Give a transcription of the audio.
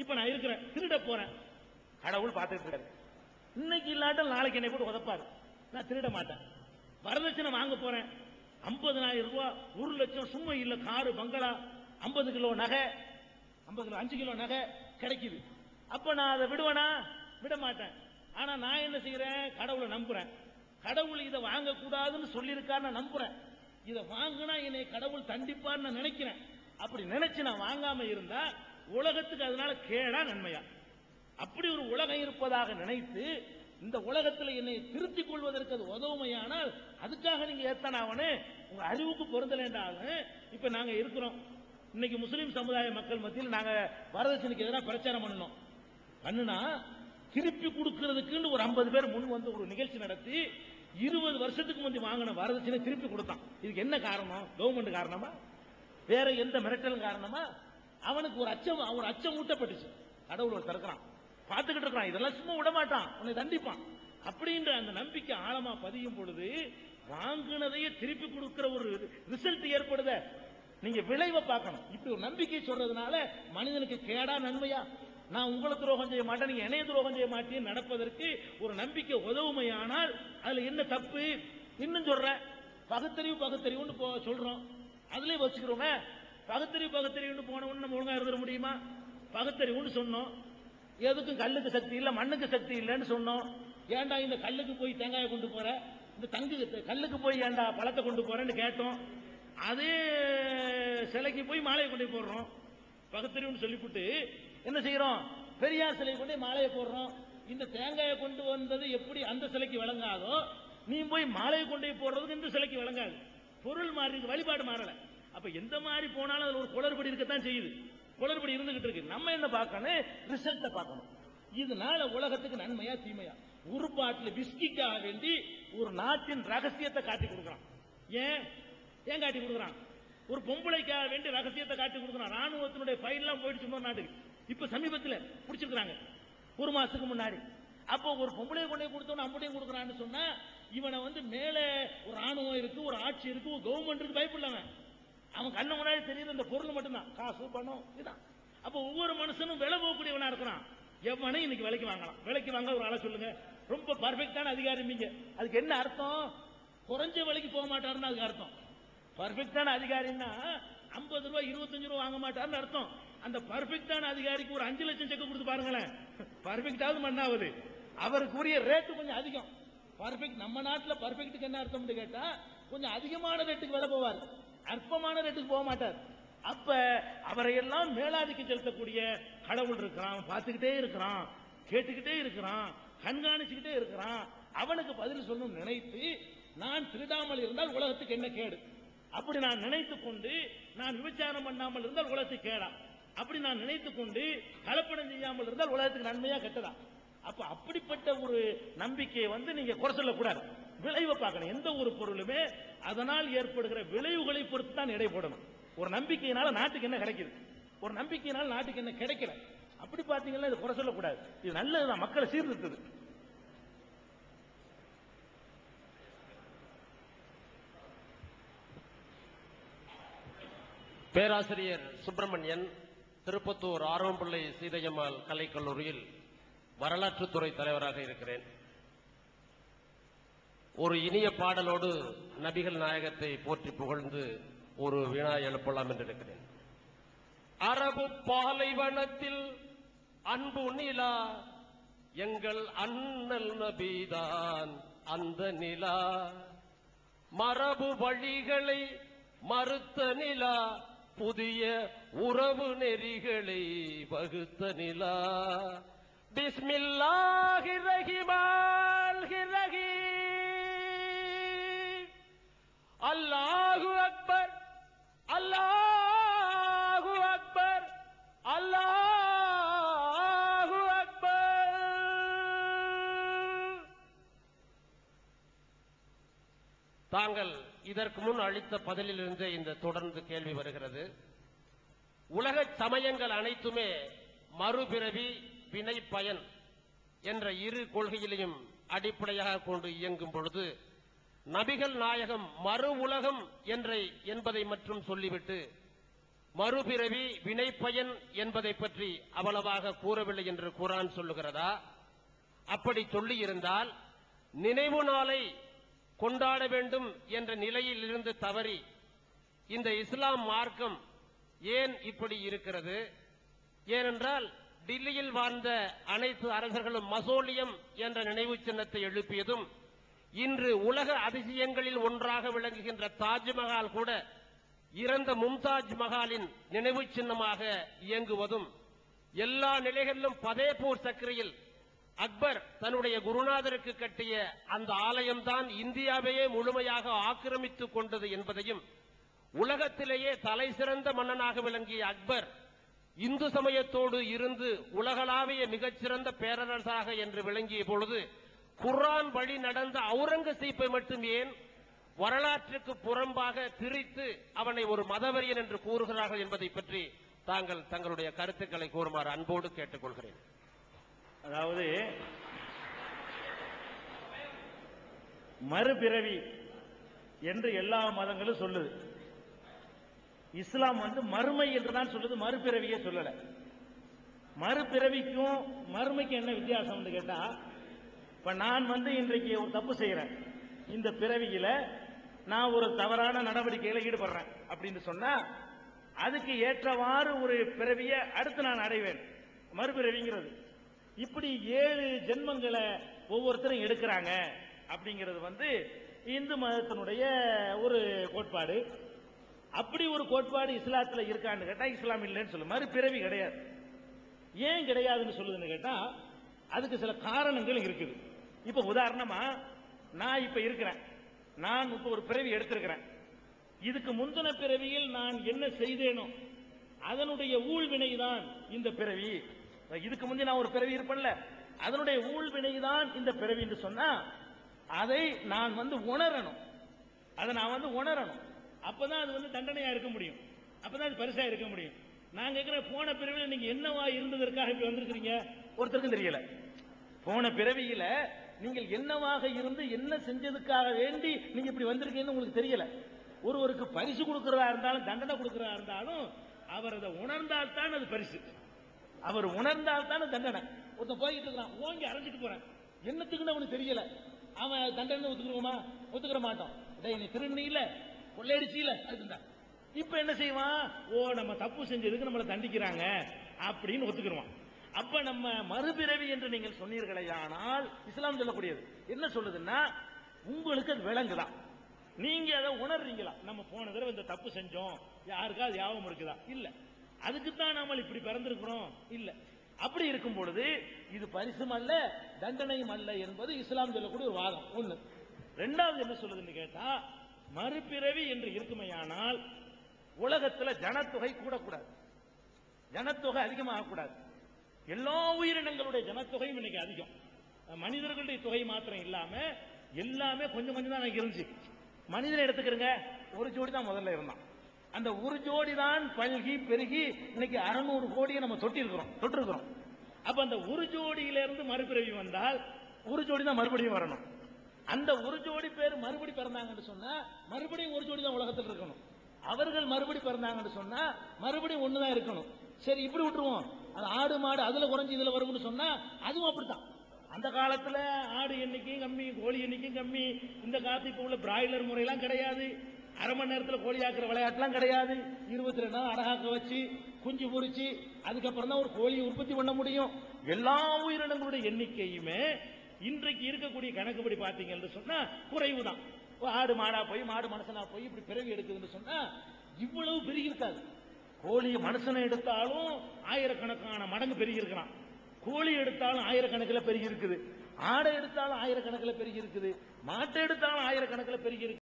இப்ப நான் இருக்கிறேன் திருட போறேன். கடவுள் பார்த்துட்டு இருக்காரு. இன்னைக்கு இல்லாட்டும் நாளைக்கு என்னை போட்டு உதப்பாரு. நான் திருட மாட்டேன். வரதட்சணை வாங்க போறேன். 50000 ரூபாய் ஒரு லட்சம் சும்மா இல்ல காரு பங்களா 50 கிலோ நகை 50 கிலோ அஞ்சு கிலோ நகை கிடைக்குது. அப்ப நான் அதை விடுவேனா? விட மாட்டேன். ஆனா நான் என்ன செய்யறேன்? கடவுளை நம்புறேன். கடவுள் இதை வாங்க கூடாதுன்னு சொல்லியிருக்காரு நான் நம்புறேன். இதை வாங்கினா என்னை கடவுள் தண்டிப்பான்னு நான் நினைக்கிறேன். அப்படி நினைச்சு நான் வாங்காம இருந்தா உலகத்துக்கு அதனால கேடா நன்மையா? அப்படி ஒரு உலகம் இருப்பதாக நினைத்து இந்த உலகத்தில் என்னை திருத்திக் கொள்வதற்கு அது உதவுமையானால் அதுக்காக நீங்க ஏத்தனாவனு உங்க அறிவுக்கு பொருந்தலேண்டாலும் இப்ப நாங்க இருக்கிறோம். இன்னைக்கு முஸ்லீம் சமுதாய மக்கள் மத்தியில் நாங்க வரதட்சணைக்கு எதிராக பிரச்சாரம் பண்ணணும். பண்ணுனா திருப்பி கொடுக்கறதுக்குன்னு ஒரு 50 பேர் முன் வந்து ஒரு நிகழ்ச்சி நடத்தி இருபது வருஷத்துக்கு முந்தி வாங்கின வரதட்சணை திருப்பி கொடுத்தான். இதுக்கு என்ன காரணம்? கவர்மெண்ட் காரணமா? வேற எந்த மிரட்டலும் காரணமா? அவனுக்கு ஒரு அச்சம் ஒரு அச்சம் ஊட்டப்பட்டுச்சு. கடவுள் ஒரு திறக்கிறான் பார்த்துக்கிட்டு இருக்கிறான். இதெல்லாம் சும்மா விட மாட்டான். உன்னை தண்டிப்பான். அப்படின்ற அந்த நம்பிக்கை ஆழமா பதியும் பொழுது வாங்கினதையே திருப்பி கொடுக்கிற ஒரு ரிசல்ட் ஏற்படுத. நீங்க விளைவை பார்க்கணும். இப்படி ஒரு நம்பிக்கை சொல்றதுனால மனிதனுக்கு கேடா நன்மையா? நான் உங்களை துரோகம் செய்ய மாட்டேன் நீங்க இணைய துரோகம் செய்ய மாட்டேன் நடப்பதற்கு ஒரு நம்பிக்கை உதவுமையானால் அதுல என்ன தப்பு? இன்னும் சொல்றேன். பகுத்தறிவு பகுத்தறிவுன்னு போ- சொல்றோம். அதுலயே வச்சுக்கிறோமே. பகுத்தறிவு பகுத்தறிவுன்னு போனவொன்னு நம்ம ஒழுங்கா இருந்துட முடியுமா? பகுத்தறிவுன்னு சொன்னோம். எதுக்கும் கல்லுக்கு சக்தி இல்லை மண்ணுக்கு சக்தி இல்லைன்னு சொன்னோம். ஏன்டா இந்த கல்லுக்கு போய் தேங்காயை கொண்டு போற? இந்த தங்கு கல்லுக்கு போய் ஏன்டா பழத்தை கொண்டு போறேன்னு கேட்டோம். அதே சிலைக்கு போய் மாலையை கொண்டு போடுறோம். பகுத்தறிவுன்னு சொல்லிவிட்டு என்ன செய்யறோம் பெரியார் சிலை கொண்டு மாலையை போடுறோம். இந்த தேங்காயை கொண்டு வந்தது எப்படி அந்த சிலைக்கு விளங்காதோ நீ போய் மாலையை கொண்டு போய் போடுறதுக்கு இந்த சிலைக்கு விளங்காது. பொருள் மாறி வழிபாடு மாறலை. அப்ப எந்த மாதிரி போனாலும் அதுல ஒரு குளறுபடி இருக்கத்தான் செய்யுது. குளறுபடி இருந்துகிட்டு இருக்கு. நம்ம என்ன பார்க்கணும்? ரிசல்ட்டை பார்க்கணும். இதனால உலகத்துக்கு நன்மையா தீமையா? ஒரு பாட்டில் விஸ்கிக்காக வேண்டி ஒரு நாட்டின் ரகசியத்தை காட்டி கொடுக்குறான். ஏன்? ஏன் காட்டி கொடுக்குறான்? ஒரு பொம்பளைக்காக வேண்டி ரகசியத்தை காட்டி கொடுக்குறான். ராணுவத்தினுடைய ஃபைல்லாம் போயிடுச்சு இன்னொரு நாட்டுக்கு. இப்ப சமீபத்தில் பிடிச்சிருக்கிறாங்க. ஒரு மாசத்துக்கு முன்னாடி. அப்போ ஒரு பொம்பளை கொண்டே கொடுத்தவன அம்புடையும் கொடுக்குறான்னு சொன்னா இவனை வந்து மேலே ஒரு ராணுவம் இருக்கு ஒரு ஆட்சி இருக்கு ஒரு கவர்மெண்ட் இருக்கு பயப்படலாம் அவன் கண்ணு முன்னாடி தெரியுது இந்த பொருள் மட்டும்தான். காசு பணம் இதுதான் அப்போ ஒவ்வொரு மனுஷனும் விலை போகக்கூடியவனா இருக்கிறான். எவனையும் இன்னைக்கு விலைக்கு வாங்கலாம். விலைக்கு வாங்க ஒரு ஆளை சொல்லுங்க. ரொம்ப பர்ஃபெக்டான அதிகாரிமீங்க அதுக்கு என்ன அர்த்தம்? குறைஞ்ச விலைக்கு போக மாட்டாருன்னு அதுக்கு அர்த்தம். பர்ஃபெக்டான அதிகாரின்னா ஐம்பது ரூபாய் இருபத்தஞ்சு ரூபாய் வாங்க மாட்டாருன்னு அர்த்தம். அந்த பர்ஃபெக்டான அதிகாரிக்கு ஒரு அஞ்சு லட்சம் செக் கொடுத்து பாருங்களேன். பர்ஃபெக்டாவது மண்ணாவது. அவருக்குரிய ரேட்டு கொஞ்சம் அதிகம். பர்ஃபெக்ட் நம்ம நாட்டில் பர்ஃபெக்ட்டுக்கு என்ன அர்த்தம்னு கேட்டா கொஞ்சம் அதிகமான ரேட்டுக்கு விலை போவார். அற்பமான ரேட்டுக்கு போக மாட்டார். அப்ப அவரையெல்லாம் மேலாதிக்கம் செலுத்தக்கூடிய கடவுள் இருக்கிறான் பார்த்துக்கிட்டே இருக்கிறான் கேட்டுக்கிட்டே இருக்கிறான் கண்காணிச்சுக்கிட்டே இருக்கிறான். அவனுக்கு பதில் சொல்லணும் நினைத்து நான் திருடாமல் இருந்தால் உலகத்துக்கு என்ன கேடு? அப்படி நான் நினைத்து கொண்டு நான் விபச்சாரம் பண்ணாமல் இருந்தால் உலகத்துக்கு கேடா? அப்படி நான் நினைத்து கொண்டு கலப்படம் செய்யாமல் இருந்தால் உலகத்துக்கு நன்மையா கெட்டதா? அப்ப அப்படிப்பட்ட ஒரு நம்பிக்கையை வந்து நீங்க குறை சொல்லக்கூடாது. விளைவை பார்க்கணும். எந்த ஒரு பொருளுமே அதனால் ஏற்படுகிற விளைவுகளை பொறுத்து தான் எடை போடணும். ஒரு நம்பிக்கையினால நாட்டுக்கு என்ன கிடைக்குது? ஒரு நம்பிக்கையினால நாட்டுக்கு என்ன கிடைக்கல? அப்படி பாத்தீங்கன்னா இது குறை சொல்லக்கூடாது. இது நல்லதுதான். மக்களை சீர்திருத்தது. பேராசிரியர் சுப்பிரமணியன் திருப்பத்தூர் ஆரோம்பிள்ளை சீதையம்மாள் கலைக்கல்லூரியில் வரலாற்றுத்துறை தலைவராக இருக்கிறேன். ஒரு இனிய பாடலோடு நபிகள் நாயகத்தை போற்றி புகழ்ந்து ஒரு வினா எழுப்பலாம் என்று இருக்கிறேன் அரபு பாலைவனத்தில் அன்பு நிலா எங்கள் அண்ணல் நபிதான் அந்த நிலா. மரபு வழிகளை மறுத்த நிலா புதிய உறவு நெறிகளை வகுத்த நிலா. பிஸ்மில்லாஹி ரஹிமால் ரஹீம் அல்லாஹு அக்பர் அல்லாஹு அக்பர் அல்லாஹு அக்பர். தாங்கள் இதற்கு முன் அளித்த பதிலிலிருந்து இந்த தொடர்ந்து கேள்வி வருகிறது. உலக சமயங்கள் அனைத்துமே மறுபிறவி வினை பயன் என்ற இரு கொள்கையிலையும் அடிப்படையாக கொண்டு இயங்கும் பொழுது நபிகள் நாயகம் மறு உலகம் என்ற என்பதை மட்டும் சொல்லிவிட்டு மறுபிறவி வினைப்பயன் என்பதை பற்றி அவ்வளவாக கூறவில்லை என்று குரான் சொல்லுகிறதா? அப்படி சொல்லியிருந்தால் நினைவு நாளை கொண்டாட வேண்டும் என்ற நிலையில் இருந்து தவறி இந்த இஸ்லாம் மார்க்கம் ஏன் இப்படி இருக்கிறது? ஏனென்றால் டில்லியில் வாழ்ந்த அனைத்து அரசர்களும் மசோலியம் என்ற நினைவு சின்னத்தை எழுப்பியதும் இன்று உலக அதிசயங்களில் ஒன்றாக விளங்குகின்ற தாஜ்மஹால் கூட இறந்த மும்தாஜ் மஹாலின் நினைவு சின்னமாக இயங்குவதும் எல்லா நிலைகளிலும் பதேபூர் சக்கரையில் அக்பர் தன்னுடைய குருநாதருக்கு கட்டிய அந்த ஆலயம்தான் இந்தியாவையே முழுமையாக ஆக்கிரமித்துக் கொண்டது என்பதையும் உலகத்திலேயே தலை சிறந்த மன்னனாக விளங்கிய அக்பர் இந்து சமயத்தோடு இருந்து உலகளாவிய மிகச்சிறந்த பேரரசாக என்று விளங்கிய பொழுது குர்ஆன் வழி நடந்த அவுரங்கசீப்பை மட்டும் ஏன் வரலாற்றுக்கு புறம்பாக திரித்து அவனை ஒரு மதவரியன் என்று கூறுகிறார்கள் என்பதை பற்றி தாங்கள் தங்களுடைய கருத்துக்களை கூறுமாறு அன்போடு கேட்டுக்கொள்கிறேன். அதாவது மறுபிறவி என்று எல்லா மதங்களும் சொல்லுது. இஸ்லாம் வந்து மறுமை என்று தான் சொல்லுது மறுபிறவியே சொல்லல. மறுபிறவிக்கும் மறுமைக்கும் என்ன வித்தியாசம்னு கேட்டா இப்ப நான் வந்து இன்றைக்கு ஒரு தப்பு செய்யறேன் இந்த பிறவியில நான் ஒரு தவறான நடவடிக்கையில ஈடுபடுறேன் அப்படின்னு சொன்னா அதுக்கு ஏற்றவாறு ஒரு பிறவியை அடுத்து நான் அடைவேன். மறுபிறவிங்கிறது. இப்படி ஏழு ஜென்மங்களை ஒவ்வொருத்தரும் எடுக்கிறாங்க அப்படிங்கிறது வந்து இந்து மதத்தினுடைய ஒரு கோட்பாடு. அப்படி ஒரு கோட்பாடு இஸ்லாத்துல இருக்கான்னு கேட்டா இஸ்லாம் இல்லைன்னு சொல்லு. பிறவி கிடையாது. ஏன் கிடையாதுன்னு சொல்லுதுன்னு கேட்டா அதுக்கு சில காரணங்கள் இருக்குது. இப்ப உதாரணமா நான் இப்ப இருக்கிறேன். நான் இப்ப ஒரு பிறவி எடுத்திருக்கிறேன். இதுக்கு முந்தின பிறவியில் நான் என்ன செய்தேனோ அதனுடைய ஊழ்வினை தான் இந்த பிறவி. இதுக்கு முந்தி நான் ஒரு பிறவி இருப்பேன்ல அதனுடைய ஊழ்வினை தான் இந்த பிறவி என்று சொன்னா அதை நான் வந்து உணரணும். அதை நான் வந்து உணரணும். அப்பதான் அது வந்து தண்டனையா இருக்க முடியும். அப்பதான் அது பரிசா இருக்க முடியும். நான் கேட்கிற போன பிறவியில் நீங்க என்னவா இருந்ததற்காக இப்படி வந்திருக்கிறீங்க? ஒருத்தருக்கும் தெரியல. போன பிறவியில நீங்கள் என்னவாக இருந்து என்ன செஞ்சதுக்காக வேண்டி நீங்க இப்படி வந்திருக்கீங்கன்னு உங்களுக்கு தெரியல. ஒருவருக்கு பரிசு கொடுக்கறதா இருந்தாலும் தண்டனை கொடுக்கறதா இருந்தாலும் அவர் அதை உணர்ந்தால் தான் அது பரிசு. அவர் உணர்ந்தால் தான் தண்டனை. ஒருத்தன் போய்கிட்டு இருக்கிறான் ஓங்கி அரைஞ்சிட்டு போறேன். என்னத்துக்குன்னு அவனுக்கு தெரியல. அவன் தண்டனை ஒத்துக்கிறோமா? ஒத்துக்கிற மாட்டோம் இதை நீ திருநீல. இல்ல கொள்ளையடிச்சு அதுதான் இப்ப என்ன செய்வான்? ஓ நம்ம தப்பு செஞ்சதுக்கு நம்மளை தண்டிக்கிறாங்க அப்படின்னு ஒத்துக்கிடுவான் அப்ப நம்ம மறுபிறவி என்று நீங்கள் சொன்னீர்களையானால் இஸ்லாம் சொல்லக்கூடியது. என்ன சொல்லுதுன்னா உங்களுக்கு அது விளங்குதான் நீங்க அதை உணர்றீங்களா? நம்ம போன தடவை இந்த தப்பு செஞ்சோம். யாருக்காவது ஞாபகம் இருக்குதா? இல்ல. அதுக்குத்தான் நாம இப்படி பிறந்திருக்கிறோம். இல்ல. அப்படி இருக்கும் பொழுது இது பரிசும் அல்ல தண்டனையும் அல்ல என்பது இஸ்லாம் சொல்லக்கூடிய ஒரு வாதம். ஒண்ணு. ரெண்டாவது என்ன சொல்லுதுன்னு கேட்டா மறுபிறவி என்று இருக்குமையானால் உலகத்துல ஜனத்தொகை கூடக்கூடாது. ஜனத்தொகை அதிகமாகக்கூடாது. எல்லா உயிரினங்களுடைய ஜனத்தொகையும் இன்னைக்கு அதிகம். மனிதர்களுடைய தொகை மாத்திரம் இல்லாம எல்லாமே கொஞ்சம் கொஞ்சம் தான் இருந்துச்சு. மனிதனை எடுத்துக்கிறங்க ஒரு ஜோடி தான் முதல்ல இருந்தான். அந்த ஒரு ஜோடி தான் பல்கி பெருகி இன்னைக்கு அறுநூறு கோடியை நம்ம தொட்டி இருக்கிறோம் தொட்டிருக்கிறோம். அப்ப அந்த ஒரு ஜோடியிலிருந்து மறுபிறவி வந்தால் ஒரு ஜோடி தான் மறுபடியும் வரணும். அந்த ஒரு ஜோடி பேர் மறுபடி பிறந்தாங்கன்னு சொன்னா மறுபடியும் ஒரு ஜோடி தான் உலகத்தில் இருக்கணும். அவர்கள் மறுபடி பிறந்தாங்கன்னு சொன்னா மறுபடியும் ஒண்ணுதான் இருக்கணும். சரி இப்படி விட்டுருவோம். அது ஆடு மாடு அதுல குறைஞ்சு இதுல வரும்னு சொன்னா அதுவும் அப்படித்தான். அந்த காலத்துல ஆடு எண்ணிக்கையும் கம்மி கோழி எண்ணிக்கையும் கம்மி. இந்த காலத்து இப்ப உள்ள பிராய்லர் முறையெல்லாம் கிடையாது. அரை மணி நேரத்தில் கோழி ஆக்குற விளையாட்டுலாம் கிடையாது. இருபத்தி ரெண்டு நாள் அடகாக்க வச்சு குஞ்சு பொறிச்சு அதுக்கப்புறம் தான் ஒரு கோழியை உற்பத்தி பண்ண முடியும். எல்லா உயிரினங்களுடைய எண்ணிக்கையுமே இன்றைக்கு இருக்கக்கூடிய கணக்குப்படி பாத்தீங்கன்னு சொன்னா குறைவு தான் ஆடு மாடா போய் மாடு மனுஷனா போய் இப்படி பிறவி எடுக்குதுன்னு சொன்னா இவ்வளவு பெருகி இருக்காது கோழி மனுஷனை எடுத்தாலும் ஆயிரக்கணக்கான மடங்கு பெருகி இருக்கிறான் கோழி எடுத்தாலும் ஆயிரக்கணக்கில் பெருகி இருக்குது ஆடை எடுத்தாலும் ஆயிரக்கணக்கில் பெருகி இருக்குது மாட்டை எடுத்தாலும் ஆயிரக்கணக்கில் பெருகி இருக்கு